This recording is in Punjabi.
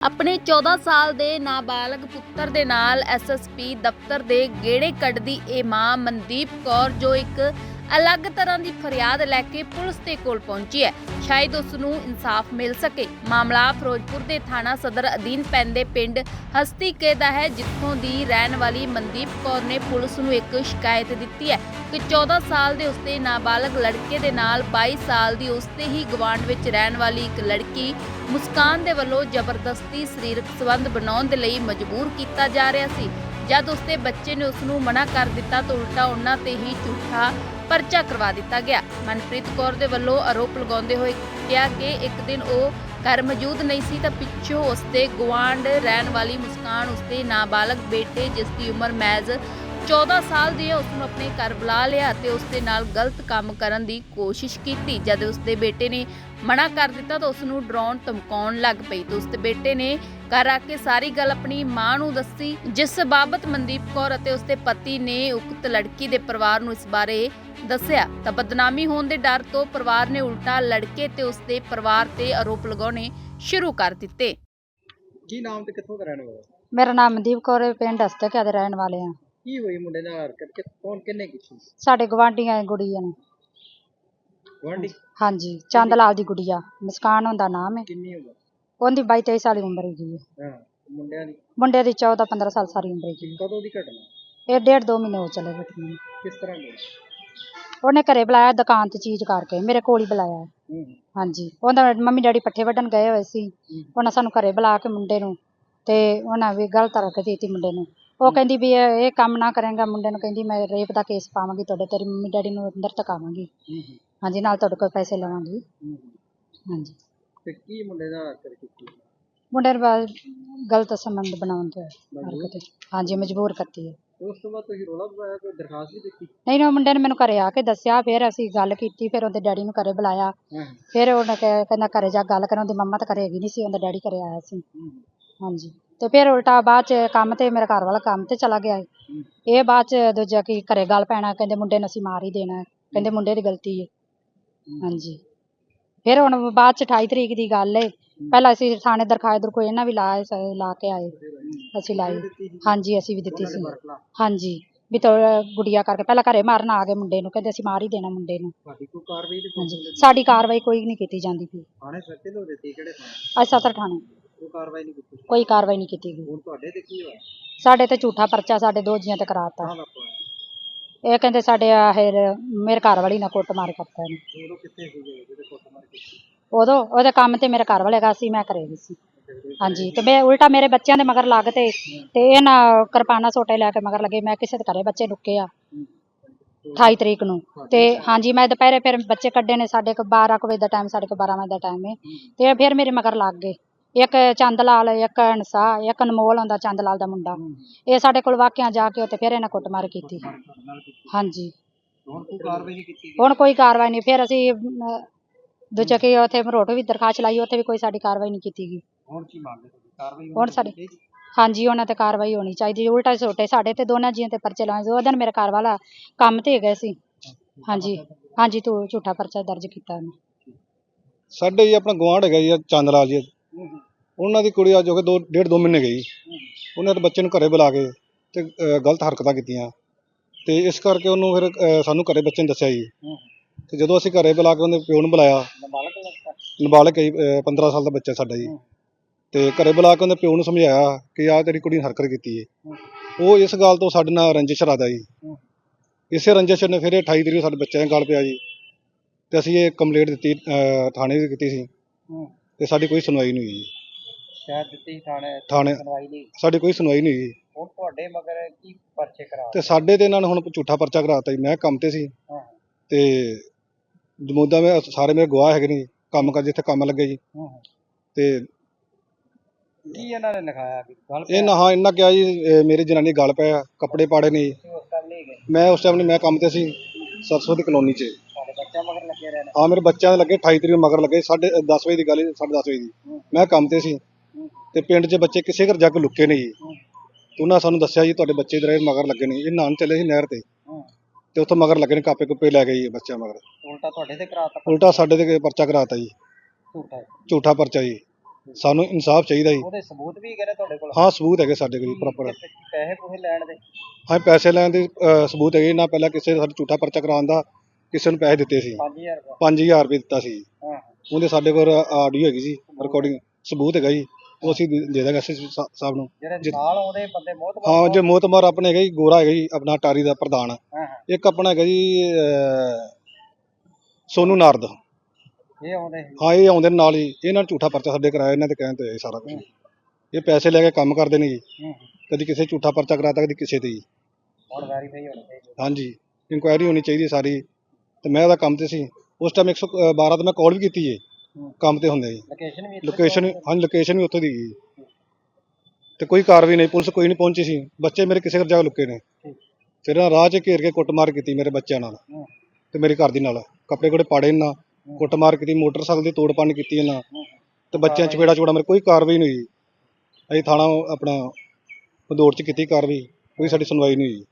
ਆਪਣੇ 14 ਸਾਲ ਦੇ ਨਾਬਾਲਗ ਪੁੱਤਰ ਦੇ ਨਾਲ ਐਸਐਸਪੀ ਦਫ਼ਤਰ ਦੇ ਗੇੜੇ ਕੱਢਦੀ ਇਹ ਮਾਂ ਮਨਦੀਪ ਕੌਰ, ਜੋ ਇੱਕ ਅਲੱਗ ਤਰ੍ਹਾਂ ਦੀ ਫਰਿਆਦ ਲੈ ਕੇ ਪੁਲਿਸ ਦੇ ਕੋਲ ਪਹੁੰਚੀ ਹੈ। ਸ਼ਾਇਦ ਉਸ ਨੂੰ ਇਨਸਾਫ ਮਿਲ ਸਕੇ। ਮਾਮਲਾ ਫਿਰੋਜ਼ਪੁਰ ਦੇ ਥਾਣਾ ਸਦਰ ਅਧੀਨ ਪੈਂਦੇ ਪਿੰਡ ਹਸਤੀਕੇ ਦਾ ਹੈ, ਜਿੱਥੋਂ ਦੀ ਰਹਿਣ ਵਾਲੀ ਮਨਦੀਪ ਕੌਰ ਨੇ ਪੁਲਿਸ ਨੂੰ ਇੱਕ ਸ਼ਿਕਾਇਤ ਦਿੱਤੀ ਹੈ ਕਿ 14 ਸਾਲ ਦੇ ਉਸਦੇ ਨਾਬਾਲਗ ਲੜਕੇ ਦੇ ਨਾਲ 22 ਸਾਲ ਦੀ ਉਸਦੇ ਹੀ ਗਵਾਂਢ ਵਿੱਚ ਰਹਿਣ ਵਾਲੀ ਇੱਕ ਲੜਕੀ ਮੁਸਕਾਨ ਦੇ ਵੱਲੋਂ ਜ਼ਬਰਦਸਤੀ ਸਰੀਰਕ ਸੰਬੰਧ ਬਣਾਉਣ ਦੇ ਲਈ ਮਜਬੂਰ ਕੀਤਾ ਜਾ ਰਿਹਾ ਸੀ। ਜਦ ਉਸਦੇ ਬੱਚੇ ਨੇ ਉਸ ਨੂੰ ਮਨਾ ਕਰ ਦਿੱਤਾ ਤਾਂ ਉਲਟਾ ਉਹਨਾਂ ਤੇ ਹੀ ਝੂਠਾ ਪਰਚਾ ਕਰਵਾ ਦਿੱਤਾ ਗਿਆ। ਮਨਪ੍ਰੀਤ ਕੌਰ ਦੇ ਵੱਲੋਂ ਆਰੋਪ ਲਗਾਉਂਦੇ ਹੋਏ ਕਿਹਾ ਕਿ ਇੱਕ ਦਿਨ ਉਹ ਘਰ ਮੌਜੂਦ ਨਹੀਂ ਸੀ ਤਾਂ ਪਿੱਛੋਂ ਉਸਦੇ ਗੁਆਂਢ ਰਹਿਣ ਵਾਲੀ ਮੁਸਕਾਨ ਉਸਦੇ ਨਾਬਾਲਗ ਬੇਟੇ, ਜਿਸ ਦੀ ਉਮਰ ਮੈਜ਼ 14 ਸਾਲ ਦੀ ਹੈ ਉਸ ਨੂੰ ਆਪਣੇ ਘਰ ਬੁਲਾ ਲਿਆ ਤੇ ਉਸ ਦੇ ਨਾਲ ਗਲਤ ਕੰਮ ਕਰਨ ਦੀ ਕੋਸ਼ਿਸ਼ ਕੀਤੀ। ਜਦ ਉਸ ਦੇ ਬੇਟੇ ਨੇ ਮਨਾ ਕਰ ਦਿੱਤਾ ਤਾਂ ਉਸ ਨੂੰ ਡਰਾਉਣ ਧਮਕਾਉਣ ਲੱਗ ਪਈ। ਤੇ ਉਸ ਦੇ ਬੇਟੇ ਨੇ ਘਰ ਆ ਕੇ ਸਾਰੀ ਗੱਲ ਆਪਣੀ ਮਾਂ ਨੂੰ ਦੱਸੀ। ਜਿਸ ਬਾਬਤ ਮਨਦੀਪ ਕੌਰ ਅਤੇ ਉਸ ਦੇ ਪਤੀ ਨੇ ਉਕਤ ਲੜਕੀ ਦੇ ਪਰਿਵਾਰ ਨੂੰ ਇਸ ਬਾਰੇ ਦੱਸਿਆ ਤਾਂ ਬਦਨਾਮੀ ਹੋਣ ਦੇ ਡਰ ਤੋਂ ਪਰਿਵਾਰ ਨੇ ਉਲਟਾ ਲੜਕੇ ਤੇ ਉਸ ਦੇ ਪਰਿਵਾਰ ਤੇ ਆਰੋਪ ਲਗਾਉਣੇ ਸ਼ੁਰੂ ਕਰ ਦਿੱਤੇ। ਕੀ ਨਾਮ ਤੇ ਕਿੱਥੋਂ ਦਾ ਰਹਿਣ ਵਾਲਾ? ਮੇਰਾ ਨਾਮ ਮਨਦੀਪ ਕੌਰ ਹੈ ਪਿੰਡ ਹਸਤਕਿਆ ਦੇ ਰਹਿਣ ਵਾਲੇ ਆ। ਕੀ ਹੋਈ ਮੁੰਡੇ ਨਾਲ? ਹਰਕਤ ਕਿ ਕੌਣ ਕਿੰਨੇ ਕੀਤੀ ਸਾਡੇ ਗਵਾਂਢੀਆਂ ਦੀ ਗੁੜੀਆ ਨੇ। ਗਵਾਂਢੀ ਹਾਂਜੀ ਚੰਦ ਲਾਲ ਦੀ ਗੁੜੀਆ। ਮੁਸਕਾਨ ਹੁੰਦਾ ਨਾਮ ਹੈ। ਕਿੰਨੀ ਉਮਰ? ਉਹਦੀ 22 23 ਸਾਲ ਦੀ ਉਮਰ ਹੈਗੀ ਹੈ। ਹਾਂ ਮੁੰਡਿਆਂ ਦੀ? ਮੁੰਡੇ ਦੀ 14 15 ਸਾਲ ਸਾਰੀ ਉਮਰ ਹੈਗੀ ਕਦੋਂ ਦੀ ਘਟਨਾ? ਹੈ ਇਹ ਡੇਢ ਦੋ ਮਹੀਨੇ ਹੋ ਚਲੇ ਬੇਟੇ ਨੂੰ। ਕਿਸ ਤਰ੍ਹਾਂ ਉਹਨੇ ਘਰੇ ਬੁਲਾਇਆ ਦੁਕਾਨ ਤੇ ਚੀਜ਼ ਕਰਕੇ ਮੇਰੇ ਕੋਲ ਹੀ ਬੁਲਾਇਆ। ਹੂੰ। ਹਾਂਜੀ ਉਹਦਾ ਮੰਮੀ ਡੈਡੀ ਪੱਠੇ ਵੱਢਣ ਗਏ ਹੋਏ ਸੀ। ਉਹਨਾਂ ਸਾਨੂੰ ਘਰੇ ਬੁਲਾ ਕੇ ਮੁੰਡੇ ਨੂੰ ਤੇ ਉਹਨਾਂ ਵੀ ਗਲਤ ਹਰਕਤ ਕੀਤੀ ਮੁੰਡੇ ਨੂੰ। ਉਹ ਕਹਿੰਦੀ ਵੀ ਇਹ ਇਹ ਕੰਮ ਨਾ ਕਰੇਗਾ ਮੁੰਡੇ ਨੂੰ ਕਹਿੰਦੀ ਮੈਂ ਰੇਪ ਦਾ ਕੇਸ ਪਾਵਾਂਗੀ ਤੁਹਾਡੇ ਤੇਰੀ ਮੰਮੀ ਡੈਡੀ ਨੂੰ ਅੰਦਰ ਤਕਾਵਾਂਗੀ ਹਾਂਜੀ ਨਾਲ ਤੁਹਾਡੇ ਕੋਲ ਪੈਸੇ ਲਵਾਂਗੀ। ਹਾਂਜੀ। ਤੇ ਕੀ ਮੁੰਡੇ ਨਾਲ ਹਰਕਤ ਕੀਤੀ? ਮੁੰਡੇ ਨੂੰ ਬਾਅਦ ਗਲਤ ਸੰਬੰਧ ਬਣਾਉਣ ਤੇ? ਹਰਕਤ ਹਾਂਜੀ ਮਜਬੂਰ ਕਰਤੀ ਹੈ। ਉਸ ਤੋਂ ਬਾਅਦ ਤੁਸੀਂ ਰੋਲਾ ਪਾਇਆ ਕੋਈ ਦਰਖਾਸਤ ਵੀ ਦਿੱਤੀ? ਨਹੀਂ ਨਾ ਮੁੰਡੇ ਨੇ ਮੈਨੂੰ ਘਰੇ ਆ ਕੇ ਦੱਸਿਆ ਫਿਰ ਅਸੀਂ ਗੱਲ ਕੀਤੀ ਫਿਰ ਉਹਦੇ ਡੈਡੀ ਨੂੰ ਘਰੇ ਬੁਲਾਇਆ। ਫਿਰ ਉਹਨੇ ਕਹਿ- ਕਹਿੰਦਾ ਘਰੇ ਜਾ ਗੱਲ ਕਰਨ ਉਹਦੀ ਮੰਮਾ ਤਾਂ ਘਰੇ ਹੈਗੀ ਨਹੀਂ ਸੀ ਉਹਦਾ ਡੈਡੀ ਘਰੇ ਆਇਆ ਸੀ। ਹਾਂਜੀ। ਤੇ ਫਿਰ ਉਲਟਾ ਬਾਅਦ ਚ ਕੰਮ ਤੇ ਮੇਰਾ ਘਰ ਵਾਲਾ ਕੰਮ ਤੇ ਚਲਾ ਗਿਆ। ਹੂੰ ਇਹ ਬਾਅਦ ਚ ਦੂਜਾ ਕੀ ਘਰੇ ਗੱਲ ਪੈਣਾ ਕਹਿੰਦੇ ਮੁੰਡੇ ਨੂੰ ਅਸੀਂ ਮਾਰ ਹੀ ਦੇਣਾ ਹੈ। ਕਹਿੰਦੇ ਮੁੰਡੇ ਦੀ ਗਲਤੀ ਹੈ ਹਾਂਜੀ। ਫਿਰ ਹੁਣ ਬਾਅਦ ਚ 28 ਤਰੀਕ ਦੀ ਗੱਲ ਹੈ ਪਹਿਲਾਂ ਅਸੀਂ ਥਾਣੇ ਦਰਖਾਸਤ ਦਰ ਕੋਈ ਇਹਨਾਂ ਵੀ ਲਾਏ ਸ- ਲਾ ਕੇ ਆਏ। ਅਸੀਂ ਲਾਈ ਸੀ ਹਾਂਜੀ ਅਸੀਂ ਵੀ ਦਿੱਤੀ ਸੀ। ਹਾਂਜੀ। ਵੀ ਤੋ ਗੁੜੀਆ ਕਰਕੇ ਪਹਿਲਾਂ ਘਰੇ ਮਾਰਨ ਆ ਗਏ ਮੁੰਡੇ ਨੂੰ ਕਹਿੰਦੇ ਅਸੀਂ ਮਾਰ ਹੀ ਦੇਣਾ ਮੁੰਡੇ ਨੂੰ। ਤੁਹਾਡੀ ਕੋਈ ਕਾਰਵਾਈ ਦੀ ਹਾਂਜੀ। ਸਾਡੀ ਕਾਰਵਾਈ ਕੋਈ ਨਹੀਂ ਕੀਤੀ ਜਾਂਦੀ ਪਈ। ਥਾਣੇ ਸੱਚੇ ਲੋ ਦਿੱਤੀ ਕਿਹੜੇ ਥਾਣੇ? ਅੱਜ ਸਤਰ ਥਾਣੇ। ਕੋਈ ਕਾਰਵਾਈ ਨਹੀਂ ਕੀਤੀ। ਕੋਈ ਕਾਰਵਾਈ ਨਹੀਂ ਕੀਤੀ ਗਈ। ਹੁਣ ਤੁਹਾਡੇ ਤੇ ਕੀ ਹੋਇਆ? ਸਾਡੇ ਤੇ ਝੂਠਾ ਪਰਚਾ ਸਾਡੇ ਦੋ ਜੀਆਂ ਤੇ ਕਰਾਤਾ। ਪਾਇਆ ਇਹ ਕਹਿੰਦੇ ਸਾਡੇ ਆਹ ਮੇਰੇ ਘਰ ਵਾਲੀ ਨਾਲ ਕੁੱਟਮਾਰ ਕਰਤਾ ਇਹਨੇ। ਉਦੋਂ ਕਿੱਥੇ ਸੀਗੇ ਜਿਹੜੇ ਕੁੱਟ ਮਾਰ ਕੀਤੀ? ਉਦੋਂ ਉਹਦੇ ਕੰਮ ਤੇ ਮੇਰੇ ਘਰ ਵਾਲੇ ਗਾ ਸੀ ਮੈਂ ਘਰੇ ਸੀ। ਹਾਂਜੀ ਤੇ ਮੈਂ ਉਲਟਾ ਮੇਰੇ ਬੱਚਿਆਂ ਦੇ ਮਗਰ ਲੱਗ ਤੇ ਤੇ ਇਹ ਨਾ ਕਿਰਪਾਨਾ ਸੋਟੇ ਲੈ ਕੇ ਮਗਰ ਲੱਗੇ ਮੈਂ ਕਿਸੇ ਦੇ ਘਰੇ ਬੱਚੇ ਲੁੱਕੇ ਆ। 28 ਤਰੀਕ ਨੂੰ। ਤੇ ਹਾਂਜੀ ਮੈਂ ਦੁਪਹਿਰੇ ਫਿਰ ਬੱਚੇ ਕੱਢੇ ਨੇ ਸਾਡੇ ਕੋ 12 ਕੁ ਵਜੇ ਦਾ ਟਾਈਮ ਸਾਡੇ ਕੋ 12 ਵਜੇ ਦਾ ਟਾਈਮ ਹੈ ਤੇ ਫਿਰ ਮੇਰੇ ਮਗਰ ਲੱਗ ਗਏ। ਇੱਕ ਚੰਦ ਲਾਲ ਇੱਕ ਹੰਸਾ ਇੱਕ ਅਨਮੋਲ ਹੁੰਦਾ ਚੰਦ ਲਾਲ ਦਾ ਮੁੰਡਾ। ਇਹ ਸਾਡੇ ਕੋਲ ਵਾਕਿਆ ਜਾ ਕੇ ਉੱਥੇ ਫਿਰ ਇਹਨਾਂ ਕੁੱਟਮਾਰ ਕੀਤੀ। ਹਾਂਜੀ। ਹੁਣ ਕੋਈ ਕਾਰਵਾਈ ਨਹੀਂ ਕੀਤੀ ਹੁਣ ਕੋਈ ਕਾਰਵਾਈ ਨਹੀਂ। ਫਿਰ ਅਸੀਂ ਅਮ, ਦੂਜੇ ਕੀ ਉੱਥੇ ਮਰੋਟ ਵੀ ਦਰਖਾਸਤ ਲਾਈ ਉੱਥੇ ਵੀ ਕੋਈ ਸਾਡੀ ਕਾਰਵਾਈ ਨਹੀਂ ਕੀਤੀ ਗਈ। ਹੁਣ ਕੀ ਮੰਗਦੇ ਤੁਸੀਂ? ਕਾਰਵਾਈ ਹੋਣੀ ਹੁਣ ਸਾਡੀ ਚਾਹੀਦੀ? ਹਾਂਜੀ ਉਹਨਾਂ ਤੇ ਕਾਰਵਾਈ ਹੋਣੀ ਚਾਹੀਦੀ ਉਲਟਾ ਛੋਟੇ ਸਾਡੇ ਤੇ ਦੋਨਾਂ ਜੀਆਂ ਤੇ ਪਰਚੇ ਲਾਏ ਉਹ ਦਿਨ ਮੇਰੇ ਘਰ ਵਾਲਾ ਕੰਮ ਤੇ ਗਏ ਸੀ। ਹਾਂਜੀ। ਹਾਂਜੀ ਤੂੰ ਝੂਠਾ ਪਰਚਾ ਦਰਜ ਕੀਤਾ ਉਹਨੇ। ਸਾਡੇ ਜੀ ਆਪਣਾ ਗਵਾਂਢ ਹੈਗਾ ਜੀ ਚੰਦ ਲਾਲ ਜੀ। ਉਹਨਾਂ ਦੀ ਕੁੜੀ ਅੱਜ ਹੋ ਕੇ ਦੋ ਡੇਢ ਦੋ ਮਹੀਨੇ ਗਈ। ਉਹਨੇ ਤੇ ਬੱਚੇ ਨੂੰ ਘਰੇ ਬੁਲਾ ਕੇ ਤੇ ਗਲਤ ਹਰਕਤਾਂ ਕੀਤੀਆਂ। ਤੇ ਇਸ ਕਰਕੇ ਉਹਨੂੰ ਫਿਰ ਸਾਨੂੰ ਘਰੇ ਬੱਚੇ ਨੇ ਦੱਸਿਆ ਜੀ। ਤੇ ਜਦੋਂ ਅਸੀਂ ਘਰੇ ਬੁਲਾ ਕੇ ਉਹਦੇ ਪਿਓ ਨੂੰ ਬੁਲਾਇਆ ਨਾਬਾਲਗ ਲੜਕਾ ਨਾਬਾਲਗ ਹੈ ਜੀ, ਅਹ, 15 ਸਾਲ ਦਾ ਬੱਚਾ ਸਾਡਾ ਜੀ। ਤੇ ਘਰੇ ਬੁਲਾ ਕੇ ਉਹਦੇ ਪਿਓ ਨੂੰ ਸਮਝਾਇਆ ਕਿ ਆਹ ਤੇਰੀ ਕੁੜੀ ਨੇ ਹਰਕਤ ਕੀਤੀ ਹੈ ਉਹ ਇਸ ਗੱਲ ਤੋਂ ਸਾਡੇ ਨਾਲ ਰੰਜਿਸ਼ ਰੱਖਦਾ ਜੀ। ਇਸੇ ਰੰਜਿਸ਼ ਨੇ ਫਿਰ ਇਹ 28 ਤਰੀਕ ਨੂੰ ਸਾਡੇ ਬੱਚਿਆਂ ਦੇ ਗੱਲ ਪਿਆ ਜੀ। ਤੇ ਅਸੀਂ ਇਹ ਕੰਪਲੇਂਟ ਦਿੱਤੀ ਥਾਣੇ ਵੀ ਕੀਤੀ ਸੀ। ਤੇ ਸਾਡੀ ਕੋਈ ਸੁਣਵਾਈ ਨਹੀਂ ਹੋਈ ਜੀ। ਸ਼ਾਇਦ ਦਿੱਤੀ ਥਾਣੇ ਥਾਣੇ ਸੁਣਵਾਈ ਨਹੀਂ ਸਾਡੀ ਕੋਈ ਸੁਣਵਾਈ ਨਹੀਂ ਹੋਈ ਹੁਣ ਤੁਹਾਡੇ ਮਗਰ ਕੀ ਪਰਚੇ ਕਰਾ ਤੇ ਸਾਡੇ ਤੇ ਇਹਨਾਂ ਨੇ ਹੁਣ ਝੂਠਾ ਪਰਚਾ ਕਰਾਤਾ ਜੀ। ਮੈਂ ਕੰਮ ਤੇ ਸੀ। ਹਾਂ। ਤੇ ਜਮੂਦਾ ਮੈਂ ਸਾਰੇ ਮੇਰੇ ਗਵਾਹ ਹੈਗੇ ਨੇ ਕੰਮ ਕਰ ਜਿੱਥੇ ਕੰਮ ਲੱਗੇ ਜੀ। ਹਾਂ। ਤੇ ਕੀ ਇਹਨਾਂ ਨੇ ਲਿਖਾਇਆ? ਵੀ ਗੱਲ ਇਹ ਨਾ ਹਾਂ ਇਹਨਾਂ ਕਿਹਾ ਜੀ ਇਹ ਮੇਰੀ ਜਨਾਨੀ ਗੱਲ ਪਿਆ ਕੱਪੜੇ ਪਾੜੇ ਨੇ ਜੀ। ਉਸ ਗਏ? ਮੈਂ ਉਸ ਟਾਈਮ ਨਹੀਂ ਮੈਂ ਕੰਮ ਤੇ ਸੀ। ਸਰਸੋਂ ਦੀ ਕਲੋਨੀ 'ਚ ਤੁਹਾਡੇ ਬੱਚਿਆਂ ਮਗਰ ਲੱਗੇ ਰਹਿਣਾ ਆ ਮੇਰੇ ਬੱਚਿਆਂ ਦੇ ਲੱਗੇ 28 ਤਰੀਕ ਨੂੰ ਮਗਰ ਲੱਗੇ ਸਾਢੇ 10 ਵਜੇ ਦੀ ਗੱਲ ਹੈ 10:30 ਵਜੇ ਦੀ। ਮੈਂ ਕੰਮ ਤੇ ਸੀ ਤੇ ਪਿੰਡ 'ਚ ਬੱਚੇ ਕਿਸੇ ਘਰ ਜਾ ਕੇ ਲੁੱਕੇ ਨੇ ਜੀ। ਤੇ ਉਹਨਾਂ ਸਾਨੂੰ ਦੱਸਿਆ ਜੀ ਤੁਹਾਡੇ ਬੱਚੇ ਇਧਰ ਮਗਰ ਲੱਗੇ ਨੇ ਇਹ ਨਾਨ ਚੱਲੇ ਸੀ ਨਹਿਰ ਤੇ। ਤੇ ਉੱਥੋਂ ਮਗਰ ਲੱਗੇ ਨੇ ਕਾਪੇ ਕੁੱਪੇ ਲੈ ਗਏ ਜੀ ਬੱਚਿਆਂ ਮਗਰ। ਉਲਟਾ ਤੁਹਾਡੇ ਤੇ ਕਰਾਤਾ ਉਲਟਾ ਸਾਡੇ ਤੇ ਪਰਚਾ ਕਰਾਤਾ ਜੀ। ਝੂਠਾ। ਝੂਠਾ ਪਰਚਾ ਜੀ। ਸਾਨੂੰ ਇਨਸਾਫ ਚਾਹੀਦਾ ਜੀ। ਉਹਦੇ ਸਬੂਤ ਵੀ ਹੈਗੇ ਤੁਹਾਡੇ ਕੋਲ? ਹਾਂ ਸਬੂਤ ਹੈਗੇ ਸਾਡੇ ਕੋਲ ਪ੍ਰੋਪਰ ਪੈਸੇ ਪੂਸੇ ਲੈਣ ਦੇ? ਹਾਂ ਪੈਸੇ ਲੈਣ ਦੇ ਸਬੂਤ ਹੈਗੇ ਨਾ ਪਹਿਲਾਂ ਕਿਸੇ ਸਾਡਾ ਝੂਠਾ ਪਰਚਾ ਕਰਾਉਣ ਦਾ ਕਿਸੇ ਨੂੰ ਪੈਸੇ ਦਿੱਤੇ ਸੀ। 5000 ਰੁਪਏ। 5000 ਰੁਪਏ ਦਿੱਤਾ ਸੀ। ਹਾਂ ਉਹਦੇ ਸਾਡੇ ਕੋਲ ਆਡੀਓ ਹੈਗੀ ਜੀ ਰਿਕਾਰਡਿੰਗ ਸਬੂਤ ਹੈਗਾ ਜੀ। ਉਹ ਅਸੀਂ ਦੇ ਦੇ ਦਾਂਗੇ ਐਸਐਸਪੀ ਸਾਹਿਬ ਨੂੰ। ਜਿਹੜੇ। ਨਾਲ ਆਉਂਦੇ ਬੰਦੇ ਬਹੁਤ ਹਾਂ ਜੇ ਮੋਤਮਾਰ ਆਪਣੇ ਹੈਗਾ ਜੀ ਗੋਰਾ ਹੈਗਾ ਜੀ ਆਪਣਾ ਟਾਰੀ ਦਾ ਪ੍ਰਧਾਨ। ਹਾਂ ਹਾਂ। ਇੱਕ ਆਪਣਾ ਹੈਗਾ ਜੀ ਸੋਨੂ ਨਾਰਦ। ਇਹ ਆਉਂਦੇ ਹਾਂ ਇਹ ਆਉਂਦੇ ਨੇ ਨਾਲ ਹੀ। ਇਹਨਾਂ ਨੇ ਝੂਠਾ ਪਰਚਾ ਸਾਡੇ ਕਰਾਇਆ ਇਹਨਾਂ ਦੇ ਕਹਿਣ ਤੇ ਸਾਰਾ ਕੁਝ ਇਹ ਪੈਸੇ ਲੈ ਕੇ ਕੰਮ ਕਰਦੇ ਨੇ ਜੀ। ਹੂੰ ਕਦੀ ਕਿਸੇ ਝੂਠਾ ਪਰਚਾ ਕਰਾਤਾ ਕਦੀ ਕਿਸੇ ਤੇ ਜੀ। ਹੁਣ ਵੈਰੀਫਾਈ ਹੋਣੀ ਚਾਹੀਦੀ ਹਾਂਜੀ। ਇਨਕੁਆਇਰੀ ਹੋਣੀ ਚਾਹੀਦੀ ਸਾਰੀ। ਤੇ ਮੈਂ ਉਹਦਾ ਕੰਮ ਤੇ ਸੀ। ਉਸ ਟਾਈਮ 112 ਤੇ ਮੈਂ ਕਾਲ ਵੀ ਕੀਤੀ ਏ ਹੂੰ। ਕੰਮ ਤੇ ਹੁੰਦੇ ਜੀ। ਲੋਕੇਸ਼ਨ ਵੀ ਇੱਥੇ ਲੋਕੇਸ਼ਨ ਵੀ ਉੱਥੋਂ ਦੀ ਗਈ ਤੇ ਕੋਈ ਕਾਰਵਾਈ ਨਹੀਂ ਪੁਲਿਸ ਕੋਈ ਨਹੀਂ ਪਹੁੰਚੀ ਸੀ। ਬੱਚੇ ਮੇਰੇ ਕਿਸੇ ਜਗ੍ਹਾ ਲੁਕੇ ਨੇ। ਫਿਰ ਰਾਹ 'ਚ ਘੇਰ ਕੇ ਕੁੱਟਮਾਰ ਕੀਤੀ ਮੇਰੇ ਬੱਚਿਆਂ ਨਾਲ। ਹੂੰ। ਤੇ ਮੇਰੇ ਘਰ ਦੀ ਨਾਲ। ਕੱਪੜੇ ਕੋੜੇ ਪਾੜੇ ਇਹਨਾਂ ਕੁੱਟਮਾਰ ਕੀਤੀ ਮੋਟਰਸਾਈਕਲ ਦੀ ਤੋੜ ਭੰਨ ਕੀਤੀ ਇਹਨਾਂ ਹੂੰ। ਤੇ ਬੱਚਿਆਂ 'ਚ ਚਪੇੜਾ ਚੋੜਾ ਮੇਰੇ ਕੋਈ ਕਾਰਵਾਈ ਨਹੀਂ ਹੋਈ ਅਸੀਂ ਥਾਣਾ ਆਪਣਾ ਭਦੌੜ 'ਚ ਕੀਤੀ ਕਾਰਵਾਈ। ਕੋਈ ਸਾਡੀ ਸੁਣਵਾਈ ਨਹੀਂ ਹੋਈ